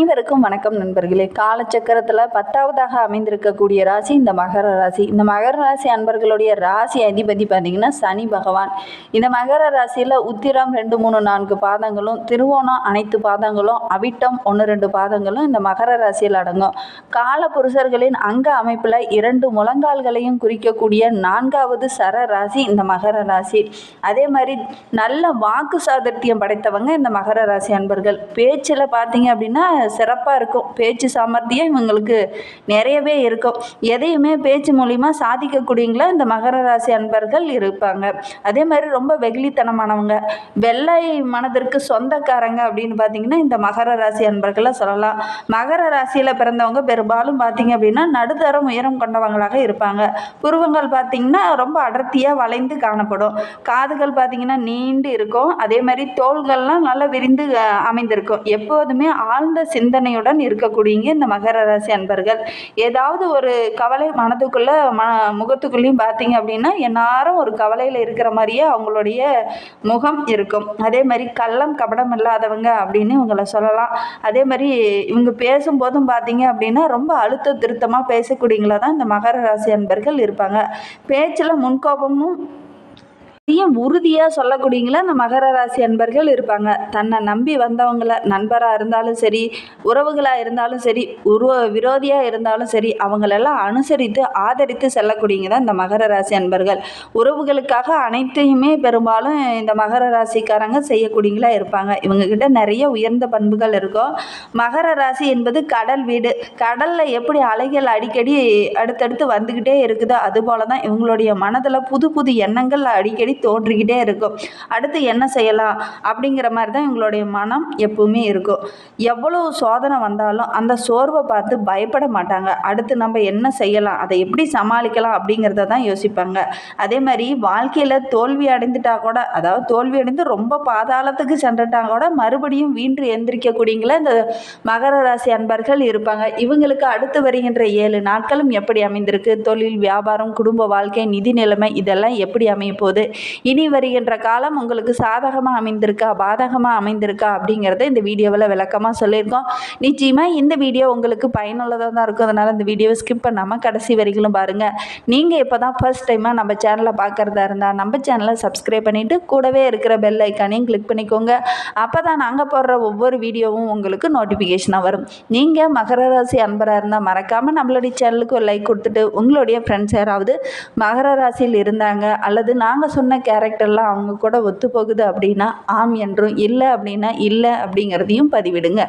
அனைவருக்கும் வணக்கம் நண்பர்களே. காலச்சக்கரத்தில் பத்தாவதாக அமைந்திருக்கக்கூடிய ராசி இந்த மகர ராசி. இந்த மகர ராசி அன்பர்களுடைய ராசி அதிபதி பார்த்திங்கன்னா சனி பகவான். இந்த மகர ராசியில் உத்திரம் ரெண்டு மூணு நான்கு பாதங்களும் திருவோணம் அனைத்து பாதங்களும் அவிட்டம் ஒன்று ரெண்டு பாதங்களும் இந்த மகர ராசியில் அடங்கும். கால புருஷர்களின் அங்க அமைப்பில் இரண்டு முழங்கால்களையும் குறிக்கக்கூடிய நான்காவது சர ராசி இந்த மகர ராசி. அதே மாதிரி நல்ல வாக்கு சாதர்த்தியம் படைத்தவங்க இந்த மகர ராசி அன்பர்கள். பேச்சில் பார்த்தீங்க அப்படின்னா சிறப்பாக இருக்கும். பேச்சு சாமர்த்தியம் இவங்களுக்கு நிறையவே இருக்கும். எதையுமே பேச்சு மூலிமா சாதிக்கக்கூடியங்களா இந்த மகர ராசி அன்பர்கள் இருப்பாங்க. அதே மாதிரி ரொம்ப வெகுளித்தனமானவங்க. வெள்ளை மனதிற்கு சொந்தக்காரங்க அப்படின்னு பார்த்தீங்கன்னா இந்த மகர ராசி அன்பர்களை சொல்லலாம். மகர ராசியில் பிறந்தவங்க பெரும்பாலும் பார்த்தீங்க அப்படின்னா நடுத்தரம் உயரம் கொண்டவங்களாக இருப்பாங்க. புருவங்கள் பார்த்தீங்கன்னா ரொம்ப அடர்த்தியாக வளைந்து காணப்படும். காதுகள் பார்த்தீங்கன்னா நீண்டு இருக்கும். அதே மாதிரி தோள்கள்லாம் நல்லா விரிந்து அமைந்திருக்கும். எப்போதுமே ஆழ்ந்த சிந்தனையுடன் இருக்கக்கூடியங்க இந்த மகர ராசி அன்பர்கள். ஏதாவது ஒரு கவலை மனதுக்குள்ள ம முகத்துக்குள்ளேயும் பார்த்தீங்க அப்படின்னா எந்நேரம் ஒரு கவலையில் இருக்கிற மாதிரியே அவங்களுடைய முகம் இருக்கும். அதே மாதிரி கள்ளம் கபடம் இல்லாதவங்க அப்படின்னு இவங்களை சொல்லலாம். அதே மாதிரி இவங்க பேசும்போதும் பார்த்தீங்க அப்படின்னா ரொம்ப அழுத்த திருத்தமாக பேசக்கூடியங்களா தான் இந்த மகர ராசி அன்பர்கள் இருப்பாங்க. பேச்சில் முன்கோபமும் அதையும் உறுதியாக சொல்லக்கூடியங்களா இந்த மகர ராசி அன்பர்கள் இருப்பாங்க. தன்னை நம்பி வந்தவங்கள நண்பராக இருந்தாலும் சரி உறவுகளாக இருந்தாலும் சரி உருவ விரோதியாக இருந்தாலும் சரி அவங்களெல்லாம் அனுசரித்து ஆதரித்து செல்லக்கூடியங்க தான் இந்த மகர ராசி அன்பர்கள். உறவுகளுக்காக அனைத்தையுமே பெரும்பாலும் இந்த மகர ராசிக்காரங்க செய்யக்கூடியங்களா இருப்பாங்க. இவங்கக்கிட்ட நிறைய உயர்ந்த பண்புகள் இருக்கும். மகர ராசி என்பது கடல் வீடு. கடலில் எப்படி அலைகள் அடிக்கடி அடுத்தடுத்து வந்துக்கிட்டே இருக்குதோ அதுபோல தான் இவங்களுடைய மனதில் புது புது எண்ணங்கள் அடிக்கடி தோன்றிக்கிட்டே இருக்கும். அடுத்து என்ன செய்யலாம்? அப்படிங்கிற மாதிரி தான் இவங்களுடைய மனம் எப்பவுமே இருக்கும். எவ்வளோ சோதனை வந்தாலும் அந்த சோர்வை பார்த்து பயப்பட மாட்டாங்க. அடுத்து நம்ம என்ன செய்யலாம்? அதை எப்படி சமாளிக்கலாம்? அப்படிங்கிறத தான் யோசிப்பாங்க. அதே மாதிரி வாழ்க்கையில் தோல்வி அடைந்துட்டா கூட அதாவது தோல்வி அடைந்து ரொம்ப பாதாளத்துக்கு சென்றுட்டா கூட மறுபடியும் வீண்டு எந்திரிக்கக்கூடியங்கள இந்த மகர ராசி அன்பர்கள் இருப்பாங்க. இவங்களுக்கு அடுத்து வருகின்ற ஏழு நாட்களும் எப்படி அமைந்திருக்கு? தொழில் வியாபாரம் குடும்ப வாழ்க்கை நிதி நிலைமை இதெல்லாம் எப்படி அமைய போகுது? இனி வருகின்ற காலம் உங்களுக்கு சாதகமாக அமைந்திருக்கா பாதகமாக அமைந்திருக்கா அப்படிங்கிறத இந்த வீடியோவில் விளக்கமாக சொல்லியிருக்கோம். நிச்சயமாக இந்த வீடியோ உங்களுக்கு பயனுள்ளதாக தான் இருக்கும். அதனால் இந்த வீடியோவை ஸ்கிப் பண்ணாமல் கடைசி வரைக்கும் பாருங்கள் நீங்கள் இப்போ தான் ஃபர்ஸ்ட் டைமாக நம்ம சேனலை பார்க்குறதா இருந்தால் நம்ம சேனலை சப்ஸ்கிரைப் பண்ணிவிட்டு கூடவே இருக்கிற பெல் ஐக்கானையும் கிளிக் பண்ணிக்கோங்க. அப்போ தான் நாங்கள் போடுற ஒவ்வொரு வீடியோவும் உங்களுக்கு நோட்டிஃபிகேஷனாக வரும். நீங்கள் மகர ராசி அன்பராக இருந்தால் மறக்காமல் நம்மளுடைய சேனலுக்கு ஒரு லைக் கொடுத்துட்டு உங்களுடைய ஃப்ரெண்ட்ஸ் யாராவது மகர ராசியில் இருந்தாங்க அல்லது நாங்கள் சொன்ன கேரக்டர்லாம் அவங்க கூட ஒத்து போகுது அப்படின்னா ஆம் என்றும் இல்லை அப்படின்னா இல்லை அப்படிங்கிறதையும் பதிவிடுங்க.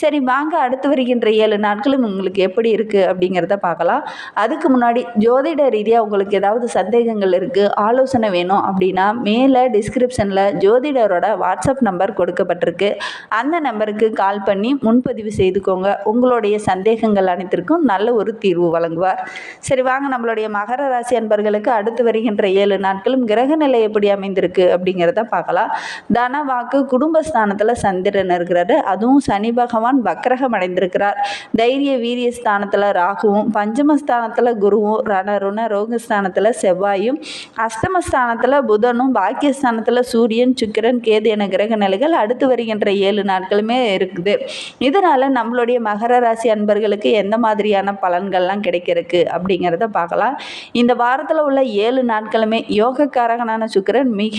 சரி வாங்க அடுத்து வருகின்ற ஏழு நாட்களும் உங்களுக்கு எப்படி இருக்குது அப்படிங்கிறத பார்க்கலாம். அதுக்கு முன்னாடி ஜோதிட ரீதியாக உங்களுக்கு ஏதாவது சந்தேகங்கள் இருக்குது ஆலோசனை வேணும் அப்படின்னா மேலே டிஸ்கிரிப்ஷனில் ஜோதிடரோட வாட்ஸ்அப் நம்பர் கொடுக்கப்பட்டிருக்கு. அந்த நம்பருக்கு கால் பண்ணி முன்பதிவு செய்துக்கோங்க. உங்களுடைய சந்தேகங்கள் அனைத்திற்கும் நல்ல ஒரு தீர்வு வழங்குவார். சரி வாங்க நம்மளுடைய மகர ராசி அன்பர்களுக்கு அடுத்து வருகின்ற ஏழு நாட்களும் கிரக நிலை எப்படி அமைந்திருக்கு அப்படிங்கிறத பார்க்கலாம். தன வாக்கு குடும்பஸ்தானத்தில் சந்திரன் இருக்கிறாரு. அதுவும் சனி பகவான் வக்கரகம் அடைந்திருக்கிறார். தைரிய வீரிய ஸ்தானத்தில் ராகுவும் பஞ்சமஸ்தானத்தில் குருவும் ரணருண ரோகஸ்தானத்தில் செவ்வாயும் அஷ்டமஸ்தானத்தில் புதனும் பாக்கியஸ்தானத்தில் சூரியன் சுக்கிரன் கேது என கிரக நிலைகள் அடுத்து வருகின்ற ஏழு நாட்களுமே இருக்குது. இதனால் நம்மளுடைய மகர ராசி அன்பர்களுக்கு எந்த மாதிரியான பலன்கள்லாம் கிடைக்கிறதுக்கு அப்படிங்கிறத பார்க்கலாம். இந்த வாரத்தில் உள்ள ஏழு நாட்களுமே யோகக்காரகனான சுக்கிரன் மிக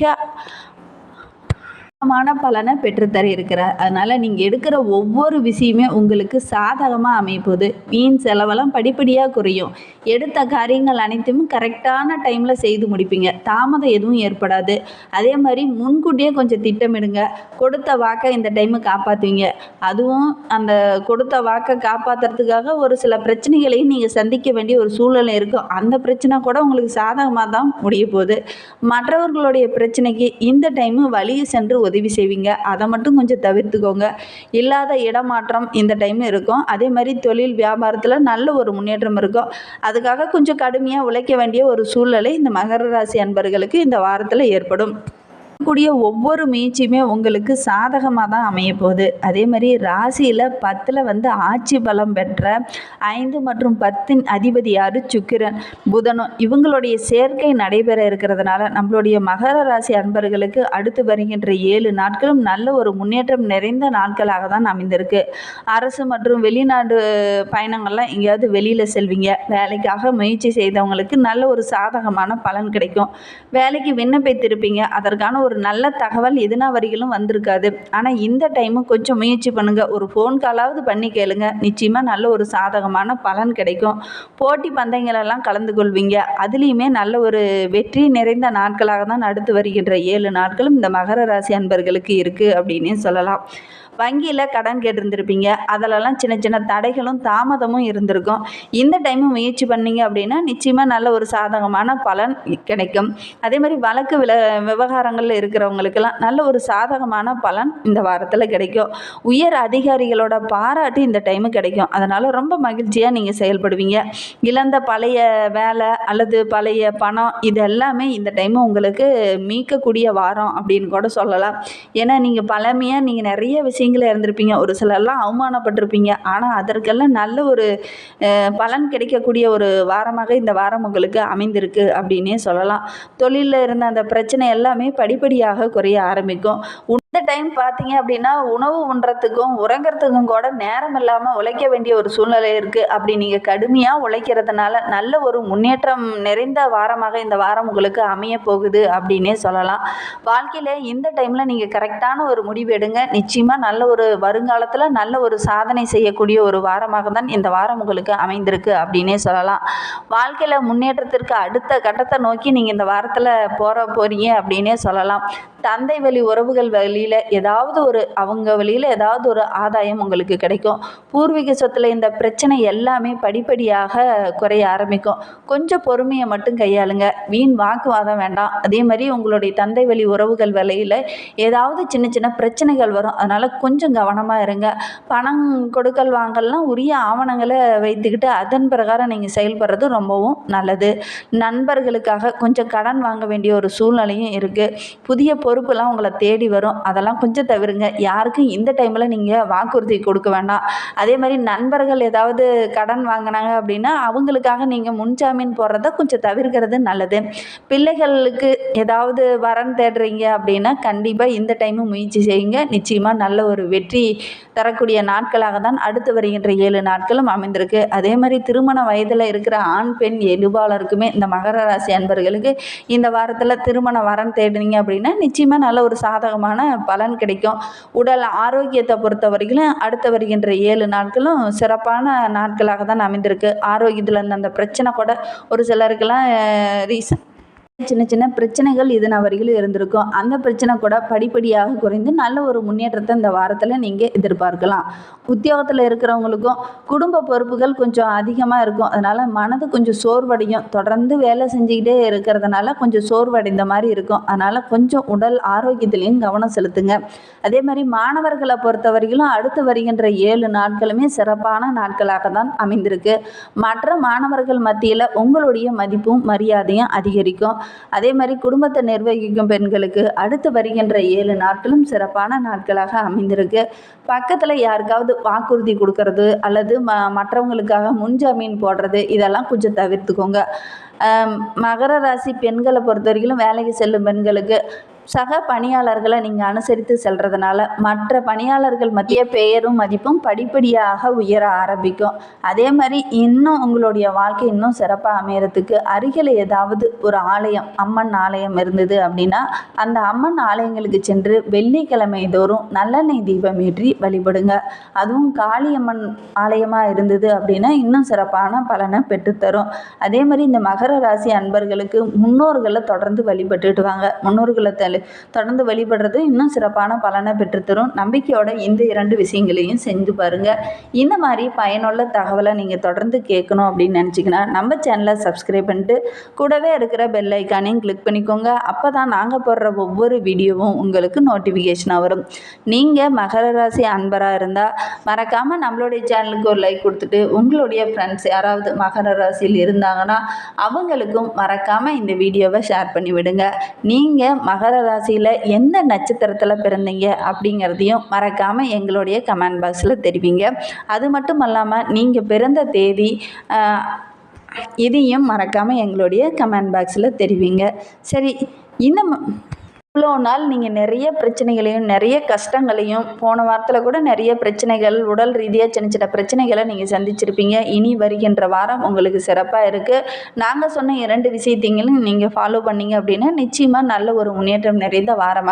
மான பலனை பெற்றுத்தர இருக்கிறார் அதனால் நீங்கள் எடுக்கிற ஒவ்வொரு விஷயமே உங்களுக்கு சாதகமாக அமைப்போது வீண் செலவெல்லாம் படிப்படியாக குறையும். எடுத்த காரியங்கள் அனைத்தும் கரெக்டான டைமில் செய்து முடிப்பீங்க. தாமதம் எதுவும் ஏற்படாது. அதே மாதிரி முன்கூட்டியே கொஞ்சம் திட்டமிடுங்க. கொடுத்த வாக்கை இந்த டைமு காப்பாற்றுவீங்க அதுவும் அந்த கொடுத்த வாக்கை காப்பாற்றுறதுக்காக ஒரு சில பிரச்சனைகளையும் நீங்கள் சந்திக்க வேண்டிய ஒரு சூழ்நிலை இருக்கும். அந்த பிரச்சனை கூட உங்களுக்கு சாதகமாக தான் முடிய போகுது. மற்றவர்களுடைய பிரச்சனைக்கு இந்த டைமு வழியை சென்று உதவி செய்வீங்க. அதை மட்டும் கொஞ்சம் தவிர்த்துக்கோங்க. இல்லாத இடமாற்றம் இந்த டைம் இருக்கும். அதே மாதிரி தொழில் வியாபாரத்தில் நல்ல ஒரு முன்னேற்றம் இருக்கும். அதுக்காக கொஞ்சம் கடுமையாக உழைக்க வேண்டிய ஒரு சூழ்நிலை இந்த மகர ராசி அன்பர்களுக்கு இந்த வாரத்தில் ஏற்படும். கூடிய ஒவ்வொரு முயற்சியுமே உங்களுக்கு சாதகமாக தான் அமைய போகுது அதே மாதிரி ராசியில் பத்தில் வந்து ஆட்சி பலம் பெற்ற ஐந்து மற்றும் பத்தின் அதிபதி யார்? சுக்கிரன் புதனும். இவங்களுடைய சேர்க்கை நடைபெற இருக்கிறதுனால நம்மளுடைய மகர ராசி அன்பர்களுக்கு அடுத்து வருகின்ற ஏழு நாட்களும் நல்ல ஒரு முன்னேற்றம் நிறைந்த நாட்களாக தான் அமைந்திருக்கு. அரசு மற்றும் வெளிநாடு பயணங்கள்லாம் எங்கேயாவது வெளியில் செல்வீங்க. வேலைக்காக முயற்சி செய்தவங்களுக்கு நல்ல ஒரு சாதகமான பலன் கிடைக்கும். வேலைக்கு விண்ணப்பித்திருப்பீங்க. அதற்கான ஒரு ஒரு நல்ல தகவல் எதுனா வரையிலும் வந்திருக்காது. ஆனால் இந்த டைமும் கொஞ்சம் முயற்சி பண்ணுங்கள் ஒரு ஃபோன் காலாவது பண்ணி கேளுங்க. நிச்சயமாக நல்ல ஒரு சாதகமான பலன் கிடைக்கும். போட்டி பந்தயங்களெல்லாம் கலந்து கொள்வீங்க. அதுலேயுமே நல்ல ஒரு வெற்றி நிறைந்த நாட்களாக தான் அடுத்து வருகின்ற ஏழு நாட்களும் இந்த மகர ராசி அன்பர்களுக்கு இருக்குது அப்படின்னே சொல்லலாம். வங்கியில் கடன் கேட்டிருந்திருப்பீங்க. அதிலெல்லாம் சின்ன சின்ன தடைகளும் தாமதமும் இருந்திருக்கும். இந்த டைமு முயற்சி பண்ணீங்க அப்படின்னா நிச்சயமாக நல்ல ஒரு சாதகமான பலன் கிடைக்கும். அதே மாதிரி வழக்கு வில விவகாரங்களில் இருக்கிறவங்களுக்கெல்லாம் நல்ல ஒரு சாதகமான பலன் இந்த வாரத்தில் கிடைக்கும். உயர் அதிகாரிகளோட பாராட்டு இந்த டைமு கிடைக்கும். அதனால் ரொம்ப மகிழ்ச்சியாக நீங்கள் செயல்படுவீங்க. இழந்த பழைய வேலை அல்லது பழைய பணம் இது எல்லாமே இந்த டைமு உங்களுக்கு மீட்கக்கூடிய வாரம் அப்படின்னு கூட சொல்லலாம். ஏன்னா நீங்கள் பழமையாக நீங்கள் நிறைய விஷயங்கள் இருந்திருப்பீங்க. ஒரு சிலர்லாம் அவமானப்பட்டிருப்பீங்க. ஆனால் அதற்கெல்லாம் நல்ல ஒரு பலன் கிடைக்கக்கூடிய ஒரு வாரமாக இந்த வாரம் உங்களுக்கு அமைந்திருக்கு அப்படின்னே சொல்லலாம். தொழிலில் இருந்த அந்த பிரச்சனை எல்லாமே படிப்படியாக குறைய ஆரம்பிக்கும். இந்த டைம் பார்த்தீங்க அப்படின்னா உணவு உண்றதுக்கும் உறங்கிறதுக்கும் கூட நேரம் இல்லாமல் உழைக்க வேண்டிய ஒரு சூழ்நிலை இருக்குது அப்படி நீங்கள் கடுமையாக உழைக்கிறதுனால நல்ல ஒரு முன்னேற்றம் நிறைந்த வாரமாக இந்த வாரம் உங்களுக்கு அமைய போகுது அப்படின்னே சொல்லலாம். வாழ்க்கையில் இந்த டைமில் நீங்கள் கரெக்டான ஒரு முடிவு எடுங்க. நிச்சயமாக நல்ல ஒரு வருங்காலத்தில் நல்ல ஒரு சாதனை செய்யக்கூடிய ஒரு வாரமாக தான் இந்த வாரம் உங்களுக்கு அமைந்திருக்கு அப்படின்னே சொல்லலாம். வாழ்க்கையில் முன்னேற்றத்திற்கு அடுத்த கட்டத்தை நோக்கி நீங்கள் இந்த வாரத்தில் போகிற போகிறீங்க அப்படின்னே சொல்லலாம். தந்தை வழி உறவுகள் வழியில் ஏதாவது ஒரு அவங்க வழியில் ஏதாவது ஒரு ஆதாயம் உங்களுக்கு கிடைக்கும். பூர்வீக சொத்தில் இந்த பிரச்சனை எல்லாமே படிப்படியாக குறைய ஆரம்பிக்கும். கொஞ்சம் பொறுமையை மட்டும் கையாளுங்க. வீண் வாக்குவாதம் வேண்டாம். அதே மாதிரி உங்களுடைய தந்தை வழி உறவுகள் வழியில் ஏதாவது சின்ன சின்ன பிரச்சனைகள் வரும். அதனால் கொஞ்சம் கவனமாக இருங்க. பணம் கொடுக்கல் வாங்கல்லாம் உரிய ஆவணங்களை வைத்துக்கிட்டு அதன் பிரகாரம் நீங்கள் செயல்படுறது ரொம்பவும் நல்லது. நண்பர்களுக்காக கொஞ்சம் கடன் வாங்க வேண்டிய ஒரு சூழ்நிலையும் இருக்குது புதிய பொறுப்புலாம் உங்களை தேடி வரும். அதை அதெல்லாம் கொஞ்சம் தவிருங்க. யாருக்கும் இந்த டைமில் நீங்கள் வாக்குறுதி கொடுக்க வேண்டாம். அதே மாதிரி நண்பர்கள் ஏதாவது கடன் வாங்கினாங்க அப்படின்னா அவங்களுக்காக நீங்கள் முன்ஜாமீன் போடுறத கொஞ்சம் தவிர்க்கிறது நல்லது. பிள்ளைகளுக்கு ஏதாவது வரன் தேடுறீங்க அப்படின்னா கண்டிப்பாக இந்த டைமும் முயற்சி செய்யுங்க. நிச்சயமாக நல்ல ஒரு வெற்றி தரக்கூடிய நாட்களாக தான் அடுத்து வருகின்ற ஏழு நாட்களும் அமைந்திருக்கு. அதே மாதிரி திருமண வயதில் இருக்கிற ஆண் பெண் எழுபாளருக்குமே இந்த மகர ராசி அன்பர்களுக்கு இந்த வாரத்தில் திருமண வரன் தேடுனீங்க அப்படின்னா நிச்சயமாக நல்ல ஒரு சாதகமான பலன் கிடைக்கும். உடல் ஆரோக்கியத்தை பொறுத்த வரைக்கும் அடுத்து வருகின்ற ஏழு நாட்களும் சிறப்பான நாட்களாக தான் அமைந்திருக்கு. ஆரோக்கியத்தில் இருந்த அந்த பிரச்சனை கூட ஒரு சிலருக்கெல்லாம் ரீசன் சின்ன சின்ன பிரச்சனைகள் இதன வரையிலும் இருந்திருக்கும். அந்த பிரச்சனை கூட படிப்படியாக குறைந்து நல்ல ஒரு முன்னேற்றத்தை இந்த வாரத்தில் நீங்கள் எதிர்பார்க்கலாம். உத்தியோகத்தில் இருக்கிறவங்களுக்கும் குடும்ப பொறுப்புகள் கொஞ்சம் அதிகமாக இருக்கும். அதனால் மனது கொஞ்சம் சோர்வடையும். தொடர்ந்து வேலை செஞ்சுக்கிட்டே இருக்கிறதுனால கொஞ்சம் சோர்வடைந்த மாதிரி இருக்கும். அதனால் கொஞ்சம் உடல் ஆரோக்கியத்திலையும் கவனம் செலுத்துங்க. அதே மாதிரி மாணவர்களை பொறுத்த வரையிலும் அடுத்து வருகின்ற ஏழு நாட்களுமே சிறப்பான நாட்களாக தான் அமைந்திருக்கு. மற்ற மாணவர்கள் மத்தியில் உங்களுடைய மதிப்பும் மரியாதையும் அதிகரிக்கும். அதே மாதிரி குடும்பத்தை நிர்வகிக்கும் பெண்களுக்கு அடுத்து வருகின்ற ஏழு நாட்களும் சிறப்பான நாட்களாக அமைந்திருக்கு. பக்கத்தில் யாருக்காவது வாக்குறுதி கொடுக்கறது அல்லது ம மற்றவங்களுக்காக முன்ஜாமீன் போடுறது இதெல்லாம் கொஞ்சம் தவிர்த்துக்கோங்க. மகர ராசி பெண்களை பொறுத்த வரைக்கும் வேலைக்கு செல்லும் பெண்களுக்கு சக பணியாளர்களை நீங்கள் அனுசரித்து செல்றதுனால மற்ற பணியாளர்கள் மத்திய பெயரும் மதிப்பும் படிப்படியாக உயர ஆரம்பிக்கும். அதே மாதிரி இன்னும் உங்களுடைய வாழ்க்கை இன்னும் சிறப்பாக அமையறதுக்கு அருகில் ஏதாவது ஒரு ஆலயம் அம்மன் ஆலயம் இருந்தது அப்படின்னா அந்த அம்மன் ஆலயங்களுக்கு சென்று வெள்ளிக்கிழமை தோறும் நல்லெண்ணெய் தீபம் ஏற்றி வழிபடுங்க. அதுவும் காளியம்மன் ஆலயமாக இருந்தது அப்படின்னா இன்னும் சிறப்பான பலனை பெற்றுத்தரும். அதே மாதிரி இந்த மகர ராசி அன்பர்களுக்கு முன்னோர்களை தொடர்ந்து வழிபட்டுட்டு வாங்க. முன்னோர்களை தலை தொடர்ந்து வழிபடுறது இன்னும் சிறப்பான பலனை பெற்றுத்தரும். நம்பிக்கையோட இந்த இரண்டு விஷயங்களையும் செஞ்சு பாருங்க. இந்த மாதிரி பயனுள்ள தகவலை நீங்கள் தொடர்ந்து கேட்கணும் அப்படின்னு நினச்சிங்கன்னா நம்ம சேனலை சப்ஸ்கிரைப் பண்ணிட்டு கூடவே இருக்கிற பெல் ஐக்கானையும் கிளிக் பண்ணிக்கோங்க. அப்போ தான் நாங்கள் போடுற ஒவ்வொரு வீடியோவும் உங்களுக்கு நோட்டிஃபிகேஷனாக வரும். நீங்கள் மகர ராசி அன்பராக இருந்தால் மறக்காமல் நம்மளுடைய சேனலுக்கு ஒரு லைக் கொடுத்துட்டு உங்களுடைய ஃப்ரெண்ட்ஸ் யாராவது மகர ராசியில் இருந்தாங்கன்னா அவங்களுக்கும் மறக்காமல் இந்த வீடியோவை ஷேர் பண்ணி விடுங்க நீங்கள் மகர ராசியில் எந்த நட்சத்திரத்தில் பிறந்தீங்க அப்படிங்கிறதையும் மறக்காமல் எங்களுடைய கமெண்ட் பாக்ஸில் தெரிவிங்க. அது மட்டும் அல்லாமல் நீங்கள் பிறந்த தேதி இதையும் மறக்காமல் எங்களுடைய கமெண்ட் பாக்ஸில் தெரிவிங்க. சரி இந்த இவ்வளோ நாள் நீங்கள் நிறைய பிரச்சனைகளையும் நிறைய கஷ்டங்களையும் போன வாரத்தில் கூட நிறைய பிரச்சனைகள் உடல் ரீதியாக சின்ன சின்ன பிரச்சனைகளை நீங்கள் சந்திச்சிருப்பீங்க. இனி வருகின்ற வாரம் உங்களுக்கு சிறப்பாக இருக்குது நாங்கள் சொன்ன இரண்டு விஷயத்தையும் நீங்கள் ஃபாலோ பண்ணீங்க அப்படின்னா நிச்சயமாக நல்ல ஒரு முன்னேற்றம் நிறைந்த வாரமாக